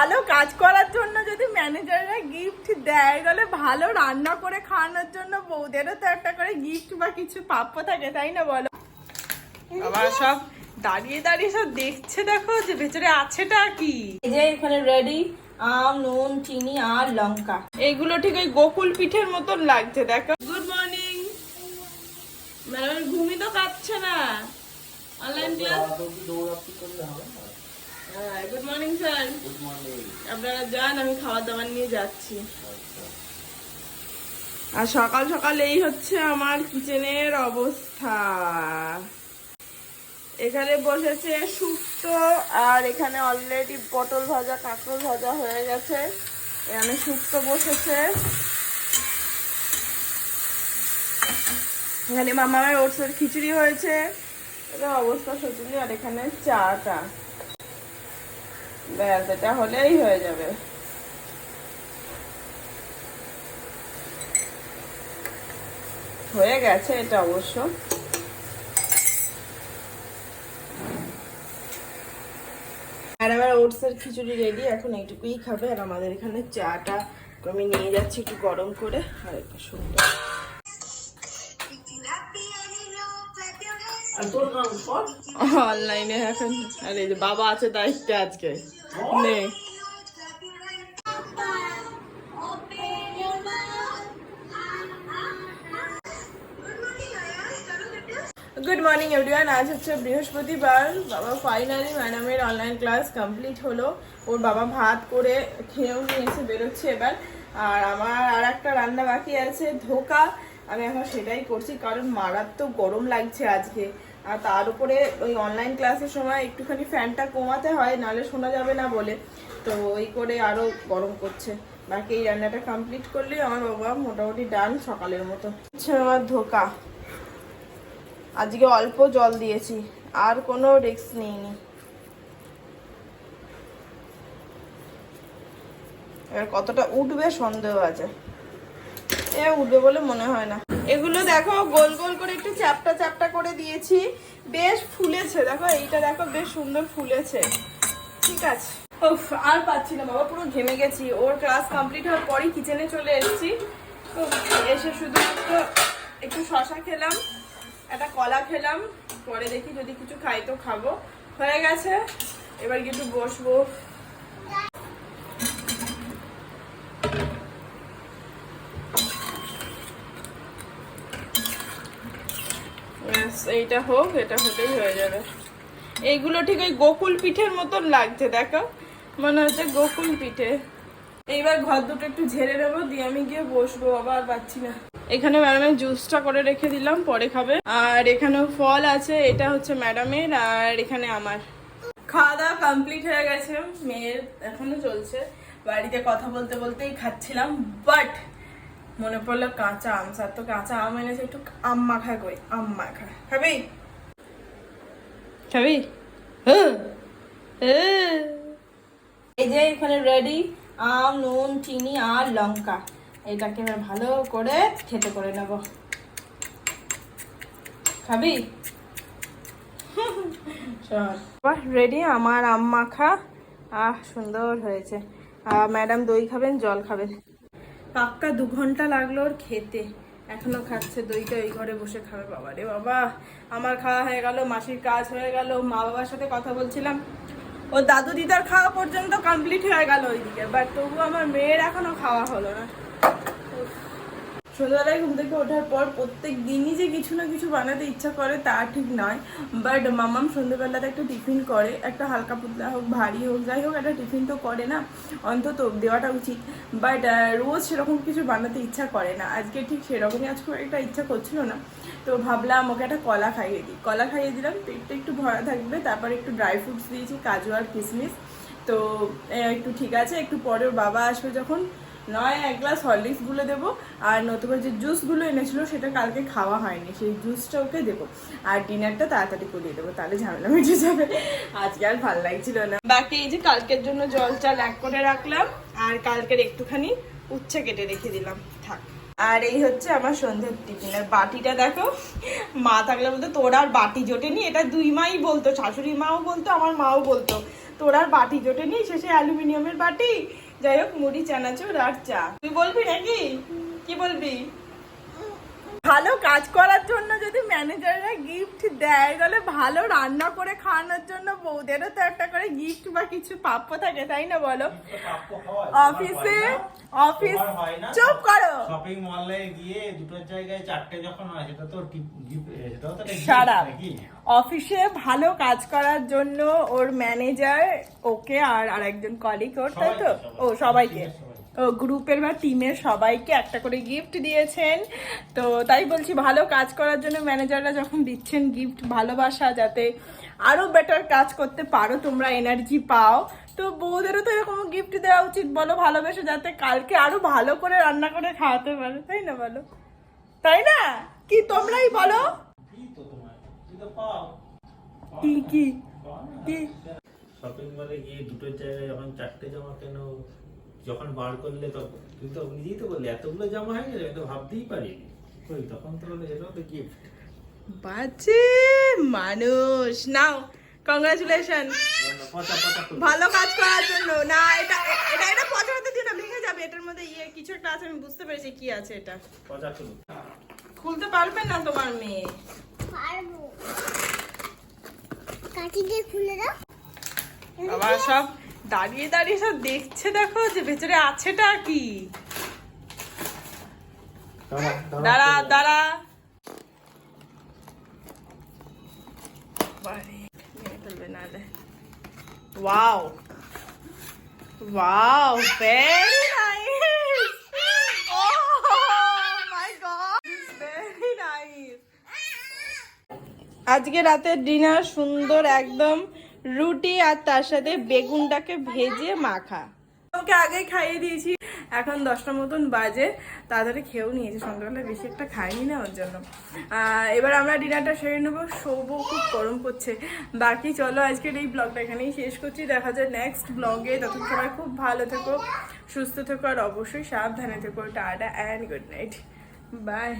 ভালো কাজ করার জন্য যদি ম্যানেজাররা গিফট দেয় তাহলে ভালো রান্না করে খাওয়ানোর জন্য বউদেরও তো একটা করে গিফট বা কিছু প্রাপ্য থাকে তাই না বলো? আবার সব দাঁড়িয়ে দাঁড়িয়ে সব দেখছে দেখো যে ভেতরে আছেটা কি? এই যে এখানে রেডি আম নুন চিনি আর লঙ্কা। এইগুলো ঠিক ওই গোকুল পিঠের মতন লাগছে দেখো। গুড মর্নিং ম্যাডামের ঘুমি তো কাটছে না। Online class good morning sir আপনারা যান আমি খাবার দাবার নিয়ে যাচ্ছি। আর সকাল সকাল এই হচ্ছে আমার কিচেনের অবস্থা। এখানে বসেছে শুক্তো আর এখানে অলরেডি পটল ভাজা কাঁকড় ভাজা হয়ে গেছে। এখানে শুক্তো বসেছে। এখানে মামামের ওটসের খিচুড়ি হয়েছে। এটা অবস্থা শোচনীয় আর এখানে চাটা। ব্যাস, এটা হলেই হয়ে যাবে। হয়ে গেছে এটা অবশ্য। আর আমার ওটসের খিচুড়ি রেডি এখন এইটুকুই খাবে। আর আমাদের এখানে চাটা আমি নিয়ে যাচ্ছি একটু গরম করে। আর একটা সুন্দর অনলাইনে এখন, আর এই যে বাবা আছে দায়িত্বে আজকে। নে। গুড মর্নিং এভরিওয়ান আজ হচ্ছে বৃহস্পতিবার। বাবা ফাইনালি ম্যাডামের অনলাইন ক্লাস কমপ্লিট হলো। ওর বাবা ভাত করে খেয়েও নিয়ে এসে বেরোচ্ছে এবার। আর আমার আর একটা রান্না বাকি আছে, ধোকা। আমি এখন সেটাই করছি, কারণ মারাত্মক গরম লাগছে আজকে। আর তার উপরে ওই অনলাইন ক্লাসের সময় একটুখানি ফ্যানটা কমাতে হয়, নাহলে শোনা যাবে না বলে। তো ওই করে আরও গরম করছে। বাকি এই রান্নাটা কমপ্লিট করলেই আমার বাবা মোটামুটি ডান সকালের মতো। হচ্ছে আমার ধোকা। আজকে অল্প জল দিয়েছি, আর কোনো রিস্ক নিইনি। এবার কতটা উঠবে সন্দেহ আছে। এ উঠবে বলে মনে হয় না। এগুলো দেখো, গোল গোল করে একটু চ্যাপটা চ্যাপটা করে দিয়েছি। বেশ ফুলেছে, দেখো, এইটা দেখো, বেশ সুন্দর ফুলেছে। ঠিক আছে। উফ, আর পাচ্ছি না, বাবা, পুরো ঘেমে গেছি। ওর ক্লাস কমপ্লিট হওয়ার পরই কিচেনে চলে এসেছি। এসে শুধু একটু শশা খেলাম, একটা কলা খেলাম। পরে দেখি যদি কিছু খাই তো খাব। হয়ে গেছে। এবার একটু বসবো ব্যাস, এইটা হোক, এটা হতেই হয়ে যাবে। এইগুলো ঠিক ওই গোকুল পিঠের মতন লাগছে, দেখো। মনে হচ্ছে গোকুল পিঠে। এইবার ঘর দুটো একটু ঝেড়ে নেব, দিয়ে আমি গিয়ে বসবো, আবার পাচ্ছি না। এখানে ম্যাডামের জুসটা করে রেখে দিলাম, পরে খাবে। আর এখানেও ফল আছে, এটা হচ্ছে ম্যাডামের, আর এখানে আমার। খাওয়া দাওয়া কমপ্লিট হয়ে গেছে, মেয়ের এখনও চলছে। বাড়িতে কথা বলতে বলতেই খাচ্ছিলাম বাট মনে পড়ল কাঁচা আম, স্যার তো কাঁচা আম এনেছে, একটু আম মাখা কই আম মাখা খাবি? খাবি। এই যে এখানে রেডি আম, নুন, চিনি আর লঙ্কা। এটাকে এবার ভালো করে খেতে করে নেব। খাবি? রেডি আমার আম মাখা আহ, সুন্দর হয়েছে। ম্যাডাম দই খাবেন, জল খাবেন। পাক্কা দু ঘণ্টা লাগল ওর খেতে। এখনও খাচ্ছে, দইটা ওই ঘরে বসে খাবে বাবা রে বাবা। আমার খাওয়া হয়ে গেল, মাসির কাজ হয়ে গেল, মা বাবার সাথে কথা বলছিলাম। ও দাদু দিদার খাওয়া পর্যন্ত কমপ্লিট হয়ে গেল ওইদিকে বাট তবু আমার মেয়ের এখনও খাওয়া হলো না। সন্ধ্যাবেলায় ঘুম থেকে ওঠার পর প্রত্যেক দিনই যে কিছু না কিছু বানাতে ইচ্ছা করে, তা ঠিক নয়। বাট মামাম সন্ধ্যেবেলাতে একটা টিফিন করে, একটা হালকা পুতলা হোক, ভারী হোক, যাই হোক, একটা টিফিন তো করে না, অন্তত দেওয়াটা উচিত। বাট রোজ সেরকম কিছু বানাতে ইচ্ছা করে না। আজকে ঠিক সেরকমই আজ খুব একটা ইচ্ছা করছিল না। তো ভাবলাম ওকে একটা কলা খাইয়ে দিই। কলা খাইয়ে দিলাম, পেটটা একটু ভরা থাকবে, তারপর একটু ড্রাই ফ্রুটস দিয়েছি, কাজু আর কিশমিশ তো একটু ঠিক আছে, একটু পরে ওর বাবা আসবে যখন। নয়, এক গ্লাস হরলিক্সগুলো দেবো। আর নতুবা যে জুসগুলো এনেছিল, সেটা কালকে খাওয়া হয়নি। সেই জুসটা ওকে দেবো। আর ডিনারটা তাড়াতাড়ি করিয়ে দেবো, তাহলে ঝামেলা মিটে যাবে। আজকে আর ভালো লাগছিল না। বাকি এই যে কালকের জন্য জল চাল এক করে রাখলাম, আর কালকের একটুখানি উচ্ছে কেটে রেখে দিলাম। থাক। আর এই হচ্ছে আমার সন্ধ্যের টিফিন আর বাটিটা, দেখো। মা থাকলে বলতো, তোর আর বাটি জোটেনি? এটা দুই মাই বলতো, শাশুড়ি মাও বলতো, আমার মাও বলতো। তোর আর বাটি জোটেনি? শেষে অ্যালুমিনিয়ামের বাটি? যাই হোক মুড়ি চানাচুর আর চা। তুই বলবি নাকি? কি বলবি? ভালো কাজ করার জন্য যদি ম্যানেজাররা গিফট দেয় তাহলে ভালো রান্না করে খাওয়ানোর জন্য বউদেরও তো একটা করে গিফট বা কিছু প্রাপ্য থাকে তাই না বলো? অফিসে অফিস চুপ করো। শপিং মলে গিয়ে দুটো জায়গায় চারটে যখন হয় সেটা তো. নাকি? অফিসে ভালো কাজ করার জন্য ওর ম্যানেজার ওকে আর আরেকজন কলিগ ওর তাই তো? ও সবাইকে। গ্রুপের বা টিমের সবাইকে একটা করে গিফট দিয়েছেন। তো তাই বলছি ভালো কাজ করার জন্য ম্যানেজাররা যখন দিচ্ছেন গিফট ভালোবাসা যাতে আরও বেটার কাজ করতে পারো তোমরা এনার্জি পাও। তো বউদেরও তো এরকম গিফট দেওয়া উচিত বলো ভালোবেসে যাতে কালকে আরও ভালো করে রান্না করে খাওয়াতে পারো। তাই না বলো? তাই না? কি তোমরাই বলো? কি কি? শপিং মলে গিয়ে দুটো জায়গায় যখন চারটে জামা কেন? যখন বার করলে তখন তুই তো নিজেই তো বললি এতগুলো জামা হয়ে আমি তো ভাবতেই পারিনি। ওই তখন তো এটাও তো গিফট বাজে মানুষ। নাও কংগ্রাচুলেশন ভালো কাজ করার জন্য। না এটা এটা এটা পছন্দ দিও না ভেঙে যাবে এটার মধ্যে ইয়ে কিছু একটা আছে আমি বুঝতে পেরেছি কি আছে এটা। খুলতে পারবে না তোমার মেয়ে। পারব। কাঠি দিয়ে খুলে দাও। আবার সব দাঁড়িয়ে দাঁড়িয়ে সব দেখছে দেখো যে ভেতরে আছেটা কি? দাঁড়া দাঁড়া। বাড়ি। ভেঙে wow. Wow very nice Oh my god very nice আজকে রাতের ডিনার সুন্দর একদম রুটি আর তার সাথে বেগুনটাকে ভেজে মাখা। ওকে আগেই খাইয়ে দিয়েছি। এখন দশটা মতন বাজে। তাড়াতাড়ি খেয়েও নিয়েছি সন্ধ্যাবেলা বেশি একটা খাইনি না ওর জন্য। এবার আমরা ডিনারটা সেরে নেব। শোবো, খুব গরম পড়ছে। বাকি চলো, আজকের এই ব্লগটা এখানেই শেষ করছি। দেখা যায় নেক্সট ব্লগে তখন সবাই খুব ভালো থেকো, সুস্থ থেকো, আর অবশ্যই সাবধানে থেকো। Tata and good night bye